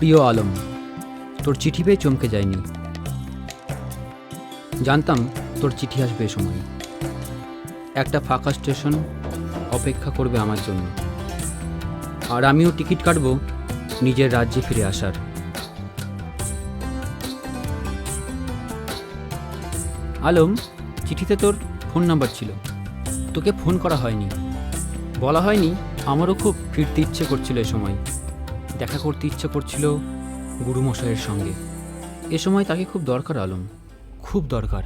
প্রিয় আলম, তোর চিঠি পেয়ে চমকে যায়নি। জানতাম তোর চিঠি আসবে সময়। একটা ফাঁকা স্টেশন অপেক্ষা করবে আমার জন্য। আর আমিও টিকিট কাটবো নিজের রাজ্যে ফিরে আসার। আলম, চিঠিতে তোর ফোন নাম্বার ছিল। তোকে ফোন করা হয়নি। বলা হয়নি, আমারও খুব ফিরতে ইচ্ছে করছিল এ সময়। দেখা করতে ইচ্ছে করছিল গুরুমশাইয়ের সঙ্গে। এ সময় তাকে খুব দরকার, আলম। খুব দরকার।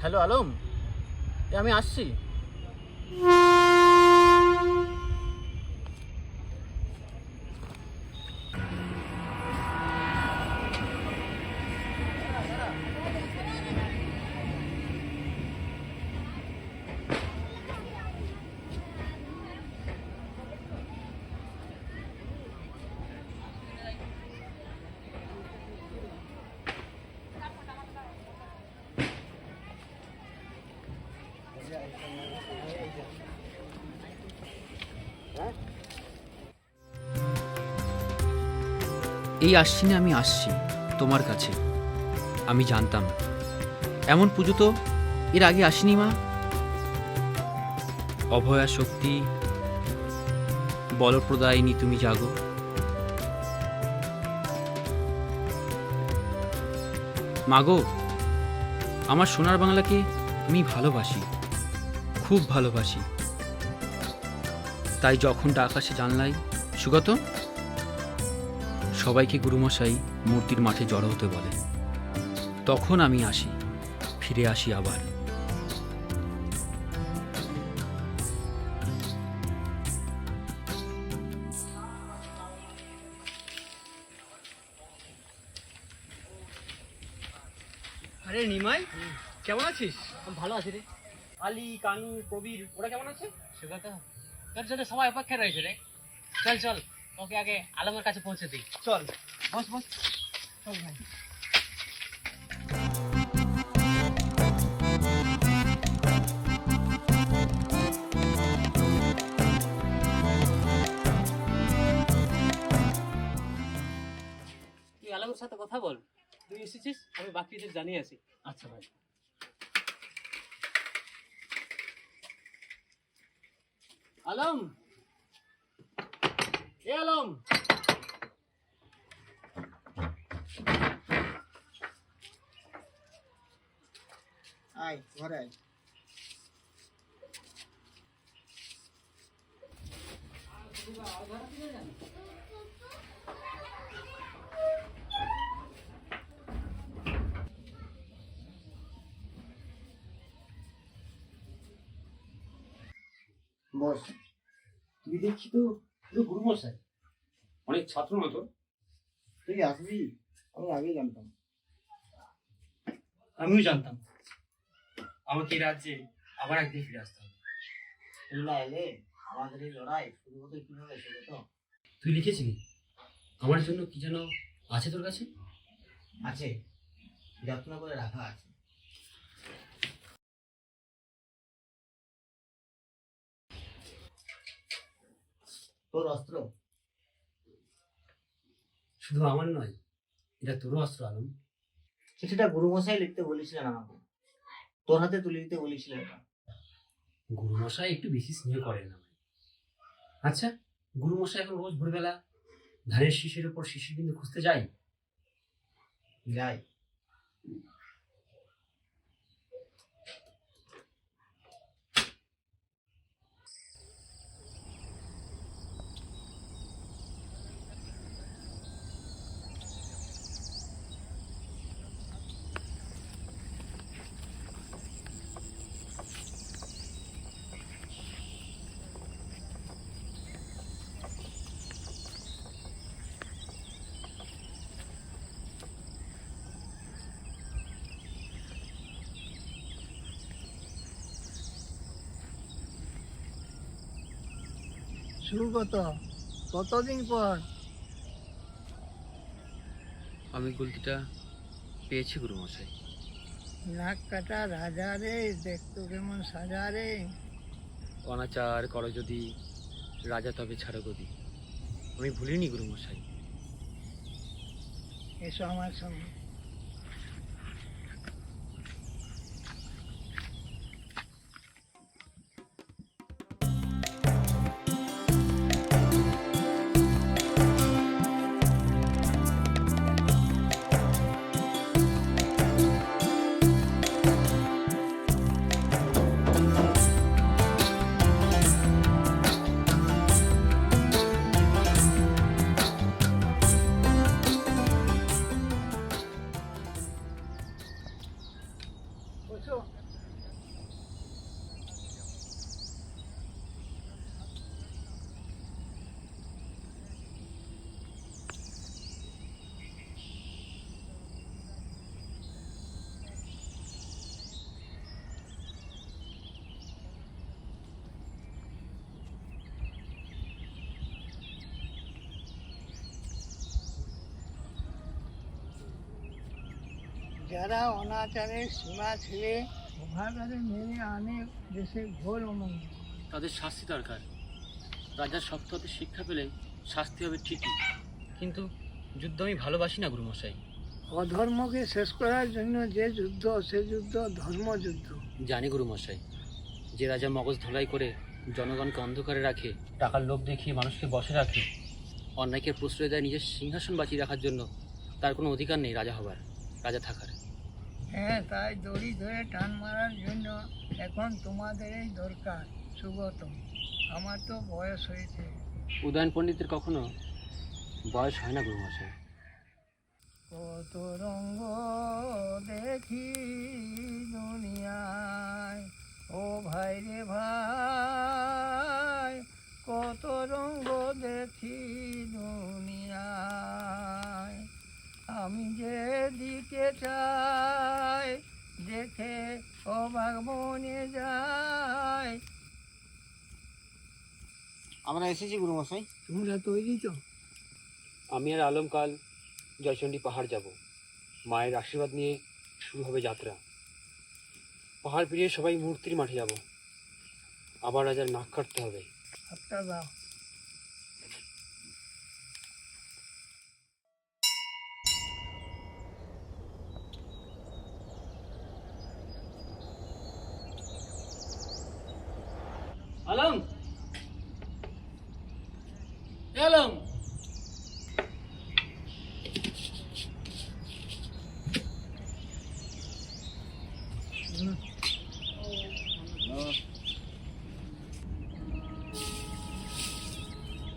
হ্যালো, আলম। আমি আসছি। এই আসছি না আমি আসছি, তোমার কাছে। আমি জানতাম। এমন পুজো তো এর আগে আসেনি মা। অভয়া শক্তি, বলপ্রদায়িনী তুমি জাগো। মাগো, আমার সোনার বাংলাকে আমি ভালোবাসি, খুব ভালোবাসি। তাই যখনটা আকাশে জানলাই সুগত? সবাইকে গুরুমশাই মূর্তির মাঠে জড়ো হতে বলে। তখন আমি আসি ফিরে আসি আবার। আরে নিমাই কেমন আছিস? ভালো আছি রে। আলী কানু কবির ওরা কেমন আছে? তোর জন্য সবাই অপেক্ষা রয়েছে রে। চল চল। ওকে আগে আলমের কাছে পৌঁছে দিই। চল। বস বস। চল ভাই। তুই আলমের সাথে কথা বল। তুই এসেছিস আমি বাকিদের জানিয়ে আসি। আচ্ছা ভাই। আলম এ আলম আয় ঘরে আয় বস তুই দেখছি তো পুরো গুরুমশাই অনেক ছাত্র না তোর তুই আসবি আমি আগেই জানতাম। আমিও জানতাম। আমাকে এই রাজ্যে আবার একদিন ফিরে আসতে হবে। না এলে আমাদের এই লড়াই শুরু হতে কীভাবে সেটা তো? তুই লিখেছিলি? আমার জন্য কি যেন আছে তোর কাছে? আছে যত্ন করে রাখা আছে। তোর অস্ত্র? শুধু আমার নয় এটা তোরও অস্ত্র আলম। চিঠিটা গুরুমশাই লিখতে বলেছিলেন আমাকে। তোর হাতে তুলে দিতে বলেছিলেন গুরুমশাই একটু বেশি স্নেহ করেন আমায়। আচ্ছা গুরুমশাই এখন রোজ ভোরবেলা ধানের শিশির উপর শিশির বিন্দু খুঁজতে যাই যাই কত কতদিন পর? আমি গুলতিটা পেয়েছি গুরুমশাই। নাক কাটা রাজা রে দেখতো কেমন সাজা রে। অনাচার করো যদি রাজা তবে ছাড়ো গদি আমি ভুলিনি গুরুমশাই। এসো আমার সঙ্গে। যারা অনাচারের সীমা ছেড়ে অভাগারে মেনে আনে দেশে ঘোর অমঙ্গল। তাদের শাস্তি দরকার। রাজার হাতে শিক্ষা পেলে শাস্তি হবে ঠিকই। কিন্তু যুদ্ধ আমি ভালোবাসি না গুরুমশাই। অধর্মকে শেষ করার জন্য যে যুদ্ধ সে যুদ্ধ ধর্মযুদ্ধ জানি গুরুমশাই যে রাজা মগজ ধলাই করে জনগণকে অন্ধকারে রাখে টাকার লোভ দেখিয়ে মানুষকে বসে রাখে অন্যায়কে প্রশ্রয় দেয় নিজের সিংহাসন বাঁচিয়ে রাখার জন্য তার কোনো অধিকার নেই রাজা হবার রাজা থাকার। হ্যাঁ তাই দড়ি ধরে টান মারার জন্য এখন তোমাদেরই দরকার সুগত আমার তো বয়স হয়েছে। উদয়ন পণ্ডিতের কখনো বয়স হয় না গুরুমশাই? কত রঙ্গ দেখি দুনিয়ায়। ও ভাই রে ভাই কত রঙ্গ দেখি দুনিয়ায় আমি যে দিকে চাই দেখে অবাক বনে যায়। আমরা এসেছি গুরুমশাই। তোমরা তৈরি তো আমি আর আলমকাল জয়চণ্ডী পাহাড় যাব। মায়ের আশীর্বাদ নিয়ে শুরু হবে যাত্রা। পাহাড় পেরিয়ে সবাই মূর্তির মাঠে যাব। আবার রাজার নাক কাটতে হবে। হাতটা দাও। আলম আলম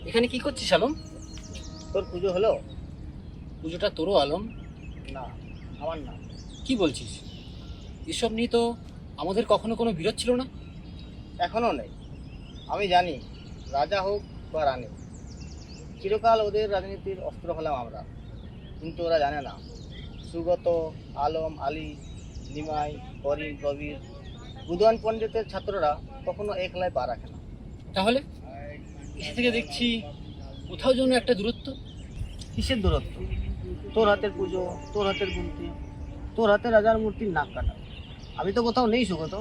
এখানে কি করছিস আলম? তোর পুজো হলো? পুজোটা তোরও আলম? না আমার না। কি বলছিস? এসব নিয়ে তো আমাদের কখনো কোনো বিরোধ ছিল না? এখনও নেই। আমি জানি রাজা হোক বা রানী চিরকাল ওদের রাজনীতির অস্ত্র হলাম আমরা। কিন্তু ওরা জানে না। সুগত আলম আলী নিমাই করিম কবির উদয়ন পণ্ডিতের ছাত্ররা কখনো একলায় পা রাখে না। তাহলে? এসে থেকে দেখছি কোথাও যেন একটা দূরত্ব। কিসের দূরত্ব? তোর হাতের পুজো তোর হাতের গুনতি তোর হাতে রাজার মূর্তির নাক কাটা। আমি তো কোথাও নেই সুগত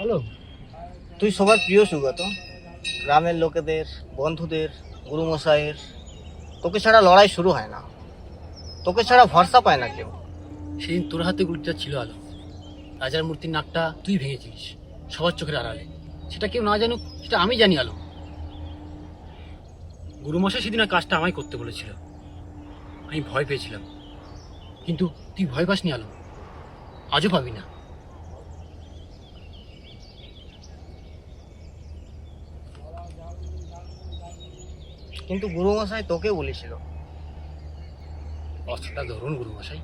আলম তুই সবার প্রিয় সুগত গ্রামের লোকেদের, বন্ধুদের, গুরুমশাইয়ের। তোকে ছাড়া লড়াই শুরু হয় না। তোকে ছাড়া ভরসা পায় না কেউ। সেদিন তোর হাতে গুলিটা ছিল আলো। রাজার মূর্তির নাকটা তুই ভেঙেছিস সবার চোখের আড়ালে। সেটা কেউ না জানুক, সেটা আমি জানি আলো। গুরুমশাই সেদিন কাজটা আমায় করতে বলেছিল। আমি ভয় পেয়েছিলাম। কিন্তু তুই ভয় পাসনি আলো। আজও পাবি না। কিন্তু গুরুমশাই তোকে বলেছিল। অস্ত্রটা ধরুন গুরুমশাই।